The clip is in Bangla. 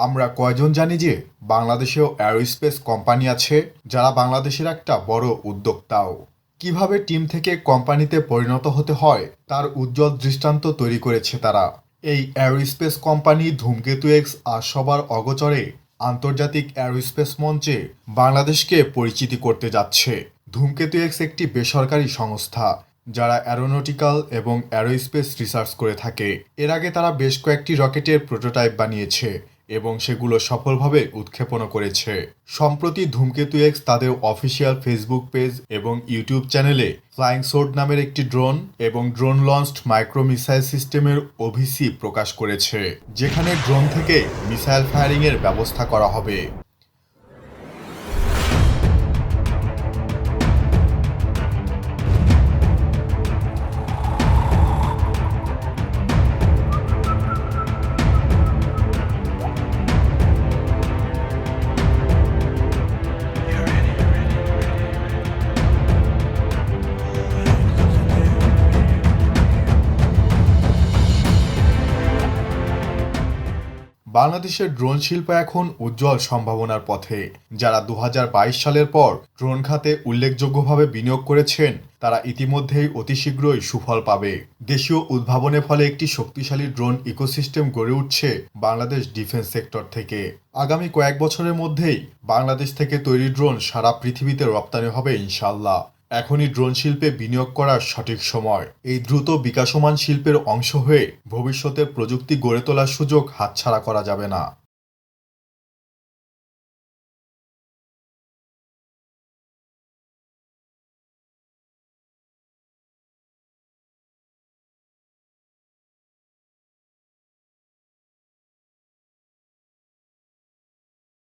আমরা কয়জন জানি যে বাংলাদেশেও অ্যারোস্পেস কোম্পানি আছে, যারা বাংলাদেশের একটা বড় উদ্যোক্তাও। কীভাবে টিম থেকে কোম্পানিতে পরিণত হতে হয়, তার উজ্জ্বল দৃষ্টান্ত তৈরি করেছে তারা। এই অ্যারোস্পেস কোম্পানি ধূমকেতু এক্স আর সবার অগচরে আন্তর্জাতিক অ্যারোস্পেস মঞ্চে বাংলাদেশকে পরিচিতি করতে যাচ্ছে। ধূমকেতু এক্স একটি বেসরকারি সংস্থা, যারা অ্যারোনটিক্যাল এবং অ্যারোস্পেস রিসার্চ করে থাকে। এর আগে তারা বেশ কয়েকটি রকেটের প্রোটোটাইপ বানিয়েছে। এবং সেগুলো সফলভাবে উৎক্ষেপণও করেছে। সম্প্রতি ধূমকেতু এক্স তাদের অফিসিয়াল ফেসবুক পেজ এবং ইউটিউব চ্যানেলে ফ্লাইং সোর্ড নামের একটি ড্রোন এবং ড্রোন লঞ্চড মাইক্রো মিসাইল সিস্টেমের ওভিসি প্রকাশ করেছে, যেখানে ড্রোন থেকে মিসাইল ফায়ারিংয়ের ব্যবস্থা করা হবে। বাংলাদেশের ড্রোন শিল্প এখন উজ্জ্বল সম্ভাবনার পথে। যারা দু হাজার বাইশ সালের পর ড্রোন খাতে উল্লেখযোগ্যভাবে বিনিয়োগ করেছেন, তারা ইতিমধ্যেই অতি শীঘ্রই সুফল পাবে। দেশীয় উদ্ভাবনের ফলে একটি শক্তিশালী ড্রোন ইকোসিস্টেম গড়ে উঠছে বাংলাদেশ ডিফেন্স সেক্টর থেকে। আগামী কয়েক বছরের মধ্যেই বাংলাদেশ থেকে তৈরি ড্রোন সারা পৃথিবীতে রপ্তানি হবে ইনশাল্লাহ এখনই ড্রোন শিল্পে বিনিয়োগ করার সঠিক সময়। এই দ্রুত বিকাশমান শিল্পের অংশ হয়ে ভবিষ্যতে প্রযুক্তি গড়ে তোলার সুযোগ হাতছাড়া করা যাবে না।